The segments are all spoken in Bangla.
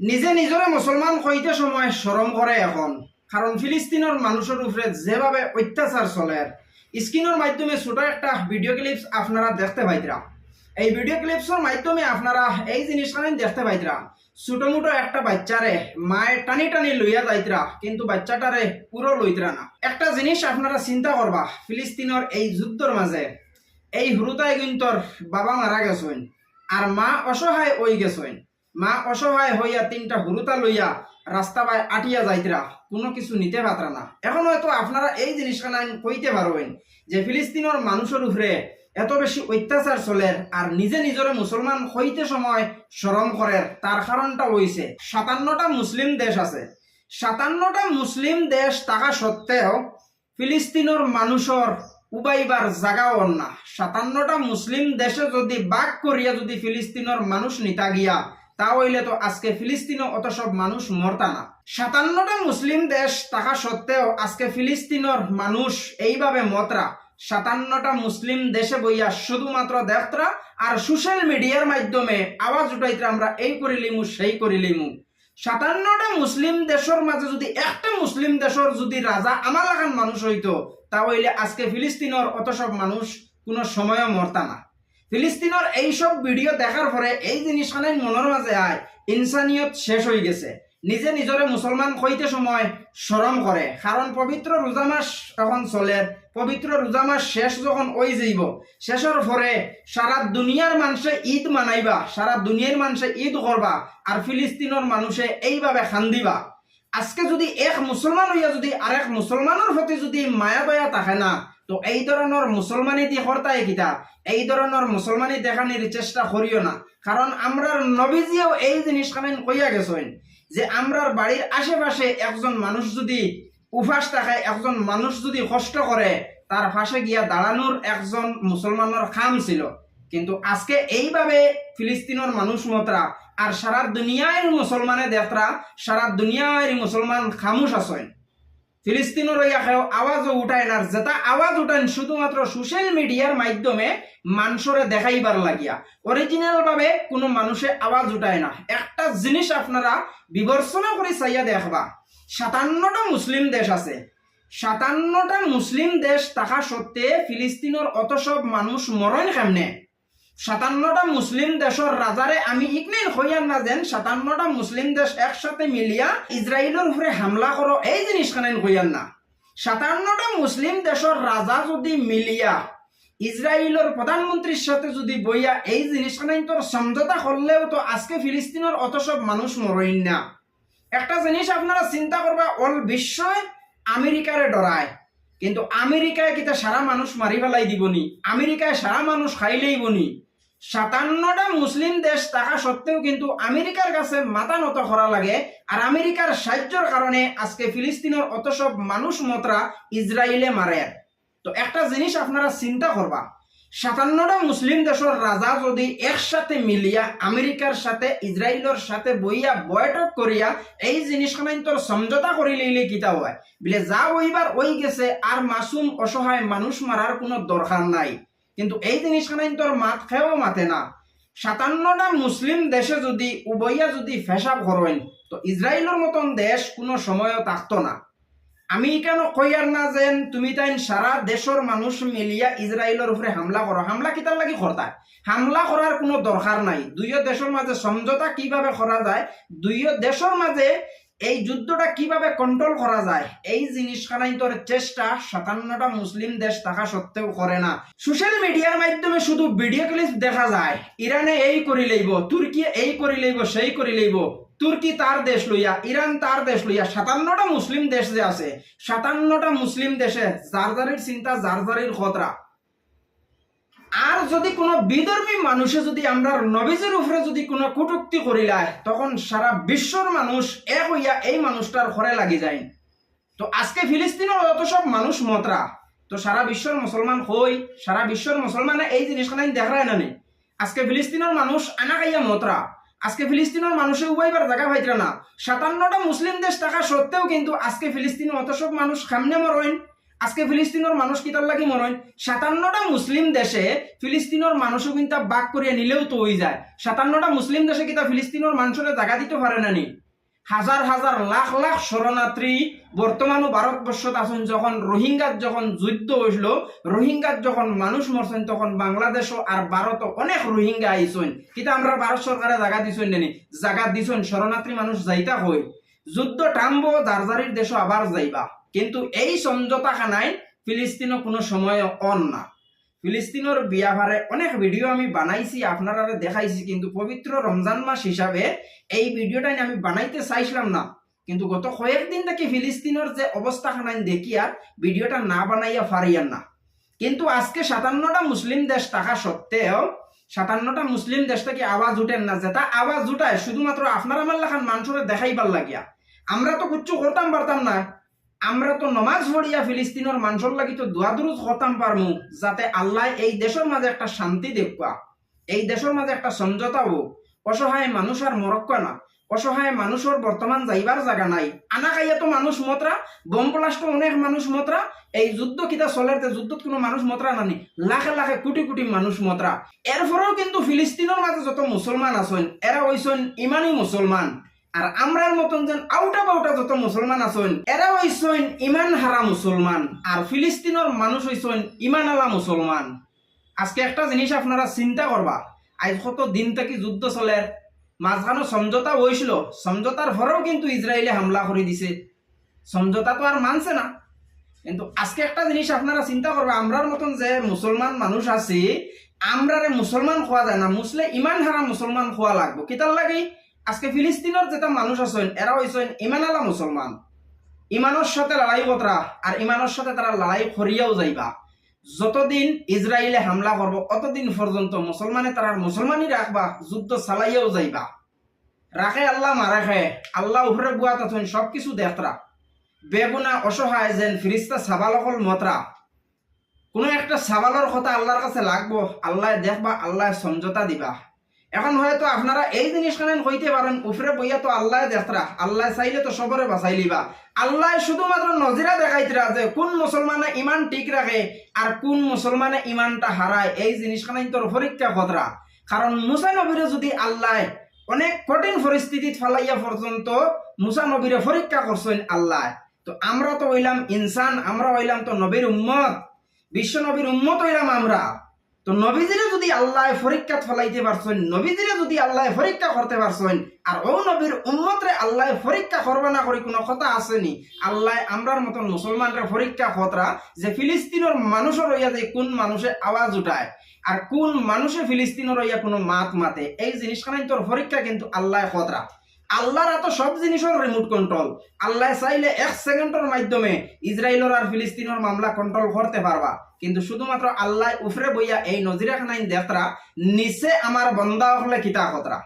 নিজে নিজরে মুসলমান হইতে সময় শরম করে এখন। কারণ ফিলিস্তিনের মানুষের উপরে যেভাবে অত্যাচার চলে স্ক্রিনের মাধ্যমে ছোট একটা ভিডিও ক্লিপস আপনারা দেখতে পাইতরা এই ভিডিও ক্লিপসের মাধ্যমে আপনারা এই জিনিসখানি দেখতে পাইতরা ছোট মোটো একটা বাচ্চারে মায়ের টানি টানি লইয়া যাইতরা কিন্তু বাচ্চাটারে পুরো লইতরা না। একটা জিনিস আপনারা চিন্তা করবা ফিলিস্তিনের এই যুদ্ধর মাঝে এই হুরুতাই কিন্তু বাবা মারা গেছেন, আর মা অসহায় ওই গেছেন। মা অসহায় হইয়া তিনটা হুরুতা লইয়া রাস্তা বাই আটিয়া যাইতরা কোনো কিছু নিতে পাত্রা না। এখন হয়তো আপনারা এই জিনিসখানা কইতে পারবেন যে ফিলিস্তিনের মানুষের উপরে এত বেশি অত্যাচার চলে আর নিজে নিজরে মুসলমান হইতে সময় শরম করে তার কারণটা হইছে সাতান্নটা মুসলিম দেশ আছে। সাতান্নটা মুসলিম দেশ থাকা সত্ত্বেও ফিলিস্তিনের মানুষের উবাইবার জাগাও না সাতান্নটা মুসলিম দেশে যদি বাক করিয়া যদি ফিলিস্তিনের মানুষ নিতা গিয়া তা হইলে তো আজকে ফিলিস্তিনও অত সব মানুষ মরতা না। সাতান্নটা মুসলিম দেশ থাকা সত্ত্বেও আজকে ফিলিস্তিনের মানুষ এইভাবে মতরা। সাতান্নটা মুসলিম দেশে বইয়া শুধুমাত্র দেখতরা আর সোশ্যাল মিডিয়ার মাধ্যমে আওয়াজ উঠাইতে আমরা এই করিলিমু সেই করিলিমু সাতান্নটা মুসলিম দেশের মাঝে যদি একটা মুসলিম দেশের যদি রাজা আমার মানুষ হইতো তা হইলে আজকে ফিলিস্তিনের অত সব মানুষ কোনো সময়ও মরতা না। ফিলিস্তিনের এইসব ভিডিও দেখার পরে এই জিনিসখানে মনের মাঝে আয় ইনসানিয়ত শেষ হয়ে গেছে। নিজে নিজরে মুসলমান হইতে সময় শরম করে কারণ পবিত্র রোজা মাস তখন চলে পবিত্র রোজা মাস শেষ যখন ওই যাইব শেষের পরে সারা দুনিয়ার মানুষে ঈদ মানাইবা সারা দুনিয়ার মানুষে ঈদ করবা আর ফিলিস্তিনের মানুষে এইভাবে খান্দিবা। আজকে যদি এক মুসলমান হইয়া যদি আরেক মুসলমানের প্রতি যদি মায়া দয়া থাকে না তো এই ধরনের মুসলমানি দিয়ে হরতায় কিতা এই ধরনের মুসলমানি দেখানির চেষ্টা করিও না। কারণ আমরা নবীজিও এই জিনিস জিনিসখানে কইয়া গেছেন যে আমরার বাড়ির আশেপাশে একজন মানুষ যদি উপাস থাকে, একজন মানুষ যদি কষ্ট করে, তার পাশে গিয়া দাঁড়ানোর একজন মুসলমানের খাম ছিল। কিন্তু আজকে এইভাবে ফিলিস্তিনের মানুষ মতরা আর সারা দুনিয়ার মুসলমানে দেখরা সারা দুনিয়ার মুসলমান খামুশ আছেন। ফিলিস্তিনের কেউ আওয়াজও উঠায় না যেটা আওয়াজ উঠান শুধুমাত্র সোশ্যাল মিডিয়ার মাধ্যমে মানুষরে লাগিয়া। কোনো না একটা করে চাইয়া দেখবা। সাতান্নটা মুসলিম দেশ আছে। সাতান্নটা মুসলিম দেশ থাকা সত্ত্বে ফিলিস্তিনের অত সব মানুষ মরণ কেমনে সাতান্নটা মুসলিম দেশের রাজারে আমি ইকনেন হইয়ার না যেন সাতান্নটা মুসলিম দেশ একসাথে মিলিয়া ইসরায়েলের উপরে হামলা করো এই জিনিস খানেন হইয়ার না। সাতান্নটা মুসলিম দেশের রাজা যদি মিলিয়া ইসরায়েলের প্রধানমন্ত্রীর সাথে যদি বইয়া এই জিনিস জিনিসখানাই তোর সমঝোতা করলেও তো আজকে ফিলিস্তিনের অত সব মানুষ মরইন না। একটা জিনিস আপনারা চিন্তা করবা অল বিশ্বয় আমেরিকারে ডরায় কিন্তু আমেরিকায় কিতা সারা মানুষ মারি ফেলাই দিবনি? আমেরিকায় সারা মানুষ খাইলেই বনি সাতান্নটা মুসলিম দেশ থাকা সত্ত্বেও কিন্তু আমেরিকার কাছে মাথা নত করা লাগে আর আমেরিকার সাহায্যের কারণে আজকে ফিলিস্তিনের অত সব মানুষ মতরা ইসরায়েলে মারে তো একটা জিনিস আপনারা চিন্তা করবা সাতান্নটা মুসলিম দেশের রাজা যদি একসাথে মিলিয়া আমেরিকার সাথে ইসরায়েলের সাথে বইয়া বৈঠক করিয়া এই জিনিসখানাই তোর সমঝোতা করি লইলে কিতা হয়? বলে যা ওইবার ওই গেছে আর মাসুম অসহায় মানুষ মারার কোনো দরকার নাই। কিন্তু এই জিনিসখানাই তোর মাত খেয়েও মাতে না। সাতান্নটা মুসলিম দেশে যদি উবইয়া যদি ফেসাব করেন তো ইসরায়েলের মতন দেশ কোনো সময়ও থাকতো না। আমি কেন কইয়ার না যেন তুমি তাই সারা দেশের মানুষ মিলিয়া ইসরায়েলের উপরে হামলা করো? হামলা কিতার লাগি করতা? হামলা করার কোনো দরকার নাই। দুইও দেশের মাঝে সমঝোতা কীভাবে করা যায়? দুইও দেশের মাঝে এই যুদ্ধটা কীভাবে কন্ট্রোল করা যায়? এই জিনিসখানাই তোর চেষ্টা। সাতান্নটা মুসলিম দেশ থাকা সত্ত্বেও করে না। সোশ্যাল মিডিয়ার মাধ্যমে শুধু ভিডিও ক্লিপ দেখা যায়। ইরানে এই করি লইব, তুর্কি এই করি লইব, সেই করি লইব। তুর্কি তার দেশ লইয়া, ইরান তার দেশ লইয়া, সাতান্নটা মুসলিম দেশ যে আছে, সাতান্নটা মুসলিম দেশে জারজারির চিন্তা জারজারির খতরা। আর যদি কোনো বিধর্মী মানুষে যদি আমরা নবীজের উপরে যদি কোনো কটুক্তি করিলায় তখন সারা বিশ্বর মানুষ এক হইয়া এই মানুষটার ঘরে লাগি যায়। তো আজকে ফিলিস্তিনের অত সব মানুষ মতরা তো সারা বিশ্বর মুসলমান হই সারা বিশ্বর মুসলমানে এই জিনিসখানে দেখায় না নি? আজকে ফিলিস্তিনের মানুষ আনা খাইয়া মতরা আজকে ফিলিস্তিনের মানুষে উবাইবার জায়গা পাইতরা না। সাতান্নটা মুসলিম দেশ থাকা সত্ত্বেও কিন্তু আজকে ফিলিস্তিনের অত সব মানুষ সামনে মরইন আজকে ফিলিস্তিনের মানুষ কিতার লাগি মনে সাতান্নটা মুসলিম দেশে ফিলিস্তিনের মানুষও কিন্তু বাক করিয়া নিলেও তো হয়ে যায়। সাতান্নটা মুসলিম দেশে কিতা ফিলিস্তিনের মানুষের জায়গা দিতে পারে না নি? হাজার হাজার লাখ লাখ শরণার্থী বর্তমানও ভারতবর্ষত আছেন যখন, রোহিঙ্গার যখন যুদ্ধ হইছিল রোহিঙ্গার যখন মানুষ মরছেন তখন বাংলাদেশও আর ভারত অনেক রোহিঙ্গা আইসেন কিন্তু আমরা ভারত সরকারে জায়গা দিছেন নেনি জায়গা দিছেন, শরণার্থী মানুষ যাইতা হই যুদ্ধ টানবো জারজারির দেশও আবার যাইবা। কিন্তু এই সমঝোতা খানায় ফিলিস্তিনও কোনো সময় অন না। ফিলিস্তিনের বিয়াভারে অনেক ভিডিও আমি বানাইছি আপনারা দেখাইছি, কিন্তু পবিত্র রমজান মাস হিসাবে এই ভিডিওটাই আমি বানাইতে চাইছিলাম না। কিন্তু গত কয়েকদিন থেকে ফিলিস্তিনের যে অবস্থা খানাই দেখিয়া ভিডিওটা না বানাইয়া ফারিয়ান না। কিন্তু আজকে সাতান্নটা মুসলিম দেশ থাকা সত্ত্বেও, সাতান্নটা মুসলিম দেশ থেকে আওয়াজ উঠেন না, যেটা আওয়াজ উঠায় শুধুমাত্র আপনার আমার লেখান মানুষের দেখাইবার লাগিয়া। আমরা তো কিচ্ছু করতাম পারতাম না আমরা তো নমাজ পড়িয়া ফিলিস্তিনের মানুষের লাগি তো দুয়াদুরুজ হতাম পারমু, যাতে আল্লাহ এই দেশের মাঝে একটা শান্তি দেখবা এই দেশের মাঝে একটা সমঝোতা হোক অসহায় মানুষ আর মরক্কা না, অসহায় মানুষের বর্তমান যাইবার জায়গা নাই। আনা খাইয়া তো মানুষ মতরা, বোম ব্লাস্ট অনেক মানুষ মতরা, এই যুদ্ধ কিতা চলের যুদ্ধত কোনো মানুষ মতরা নানি, লাখে লাখে কোটি কোটি মানুষ মতরা। এরপরেও কিন্তু ফিলিস্তিনের মাঝে যত মুসলমান আছেন, এরা হইছেন ইমানই মুসলমান। আর আমরার মতন যেন আউটা বাউটা যত মুসলমান আছেন এরা হইছেন ইমান হারা মুসলমান, আর ফিলিস্তিনের মানুষ হইছেন ইমান আলা মুসলমান। আজকে একটা জিনিস আপনারা চিন্তা করবা, আজ কত দিন থেকে যুদ্ধ চলে মাঝখানো সমঝোতা হয়েছিল সমঝোতার পরেও কিন্তু ইসরায়েলে হামলা করে দিছে। সমঝোতা তো আর মানছে না। কিন্তু আজকে একটা জিনিস আপনারা চিন্তা করবে, আমরার মতন যে মুসলমান মানুষ আছি, আমরারে মুসলমান খোয়া যায় না মুসলে ইমান হারা মুসলমান খোয়া লাগবো। কিতার লাগে? আজকে ফিলিস্তিনের যেটা মানুষ আছেন এরা হইছেন ইমান আলা মুসলমান ইমানের সাথে লড়াই বতরা আর ইমানের সাথে তারা লড়াই করিয়াও যাইবা। যতদিন ইসরায়েলে হামলা করব অতদিন পর্যন্ত মুসলমানে তারা মুসলমানই রাখবা যুদ্ধ চালাইয়াও যাইবা। রাখে আল্লাহ মারাখে আল্লাহ উপরে বুয়া তখন সব কিছু দেখতরা বেগুনা অসহায় যেন ফিরিস্তা সাবালকল মতরা কোনো একটা সাবালর কথা আল্লাহর কাছে লাগবো, আল্লাহ দেখবা, আল্লাহ সমঝোতা দিবা। এখন হয়তো আপনারা এই জিনিসখানে কইতে পারেন উপরে বইয়া তো আল্লাহ দেখতরা আল্লাহ চাইলে তো সবরে বাঁচাই লিবা আল্লাহ শুধুমাত্র নজিরা দেখাইতরা যে কোন মুসলমানে ইমান ঠিক রাখে আর কোন মুসলমানে ইমানটা হারায়, এই জিনিসখানাই তোর পরীক্ষা খতরা। কারণ মুসা নবীরে যদি আল্লাহ অনেক কঠিন পরিস্থিতিত ফালাইয়া পর্যন্ত মুসা নবীরে পরীক্ষা করছেন আল্লাহ, তো আমরা তো হইলাম ইনসান, আমরা হইলাম তো নবীর উম্মত, বিশ্ব নবীর উম্মত হইলাম আমরা। তো নবীজিরে যদি আল্লাহ পরীক্ষা ফলাইতে পারছেন, নবীজিরে যদি আল্লাহ পরীক্ষা করতে পারছেন, আর ও নবীর উম্মতরে আল্লাহ পরীক্ষা করবে না করি কোনো কথা আসেনি। আল্লাহ আমরার মতন মুসলমানরা পরীক্ষা খতরা যে ফিলিস্তিনের মানুষের রইয়া যে কোন মানুষে আওয়াজ উঠায়। আর কোন মানুষে ফিলিস্তিনের রইয়া কোনো মাত মাতে, এই জিনিসখানাই তোর পরীক্ষা কিন্তু আল্লাহ খতরা আল্লাহর এত সব জিনিসের রিমোট কন্ট্রোল আল্লাহ চাইলে এক সেকেন্ডের মাধ্যমে ইসরায়েলের আর ফিলিস্তিনের মামলা কন্ট্রোল করতে পারবা। কিন্তু শুধুমাত্র আল্লাহ উফরে বইয়া এই নজিরাখানাইন দেখরা নিচে আমার বন্দা হলে কিতা কতরা?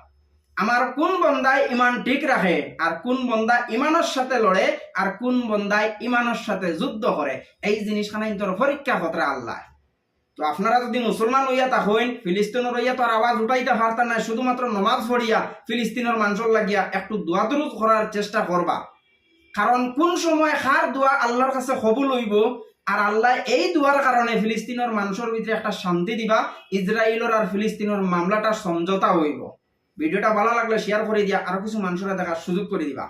আমার কোন বন্দায় ইমান ঠিক রাখে, আর কোন বন্দা ইমানের সাথে লড়ে, আর কোন বন্দায় ইমানের সাথে যুদ্ধ করে? এই জিনিসখানাইন তোর পরীক্ষা কতরা আল্লাহ? তো আপনারা যদি মুসলমান হইয়া তা হইন, ফিলিস্তিনের হইয়া তো আর আওয়াজ উঠাইতে পারতেন না, শুধুমাত্র নমাজ পড়িয়া ফিলিস্তিনের মানুষের লাগিয়া একটু দোয়া দরুদ করার চেষ্টা করবা। কারণ কোন সময় হার দোয়া আল্লাহর কাছে কবুল হইব, আর আল্লাহ এই দুয়ার কারণে ফিলিস্তিনের মানুষের ভিতরে একটা শান্তি দিবা ইসরায়েলের আর ফিলিস্তিনের মামলাটা সমঝোতা হইব। ভিডিওটা ভালো লাগলে শেয়ার করে দিয়া আরও কিছু মানুষরা দেখার সুযোগ করে দিবা।